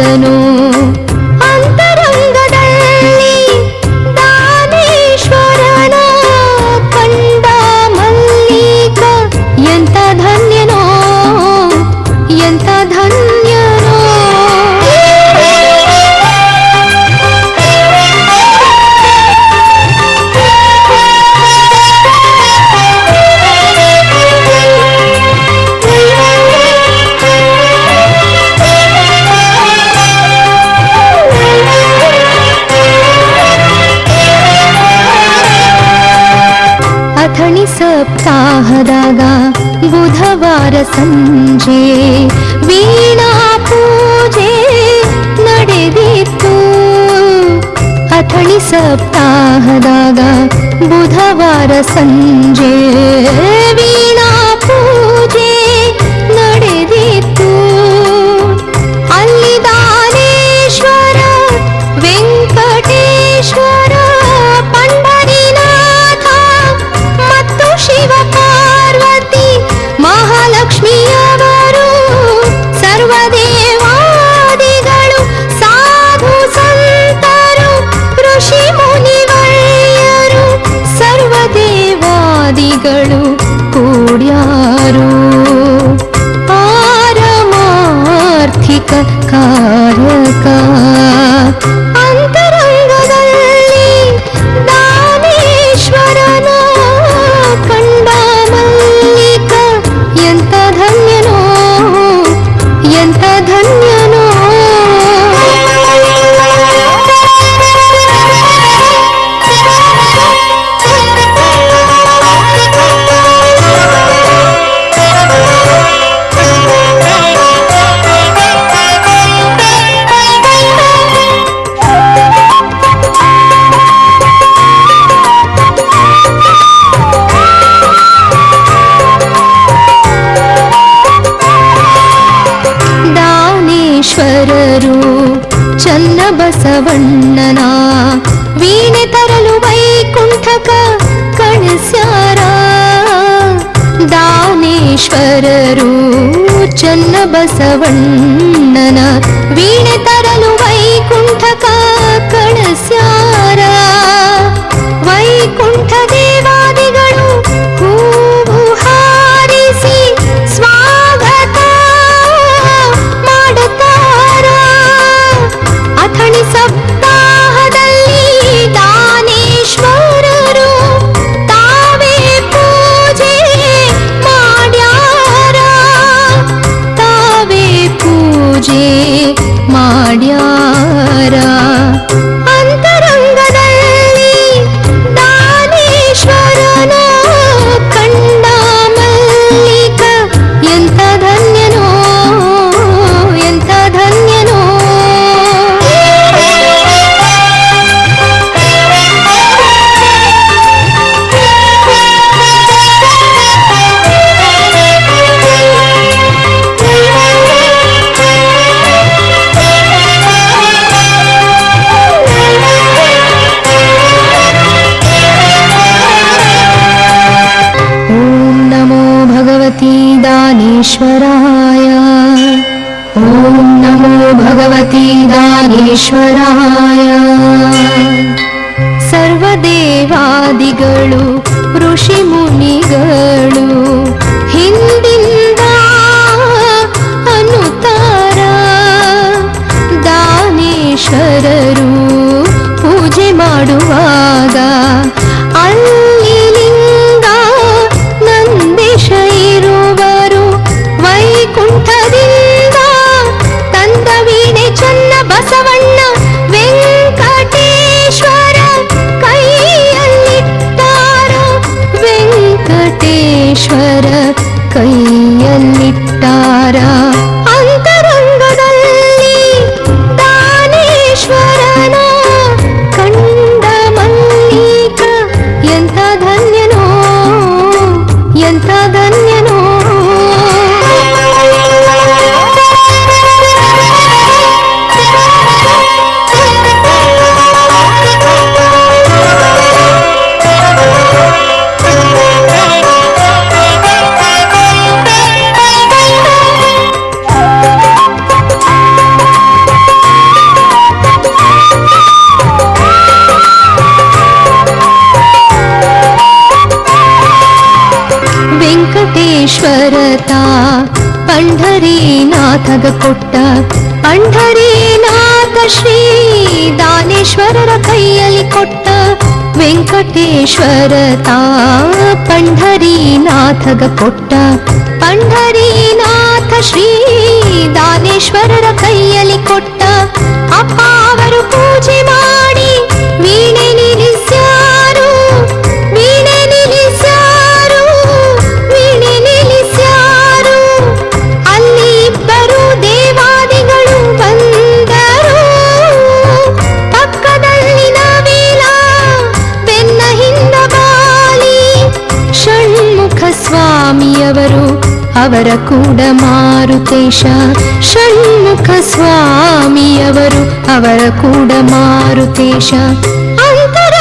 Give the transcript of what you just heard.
i ಸಪ್ತಾಹದಾಗ ಬುಧವಾರ ಸಂಜೆ ವೀಣಾ ಪೂಜೆ ನಡೆದಿತ್ತು ಅಥಣಿ ಸಪ್ತಾಹದಾಗ ಬುಧವಾರ ಸಂಜೆ ಗಳು ಬಸವಣ್ಣನ ವೀಣತ ಪರಮೇಶ್ವರಾಯ ಸರ್ವದೇವಾದಿಗಳು ಋಷಿ ಮುನಿಗಳು. ಕೈಯಲ್ಲಿ ಕೊಟ್ಟ ವೆಂಕಟೇಶ್ವರ ತಾ ಪಂಢರಿನಾಥಗ ಕೊಟ್ಟ ಪಂಡರಿನಾಥ ಶ್ರೀ ದಾನೇಶ್ವರರ ಕೈಯಲ್ಲಿ ಕೊಟ್ಟ ಅಪ್ಪ ಅವರು ಪೂಜೆ ಕೂಡ ಮಾರುತೇಶ ಷಣ್ಮುಖ ಸ್ವಾಮಿಯವರು ಅವರ ಕೂಡ ಮಾರುತೇಶ ಅಂತರ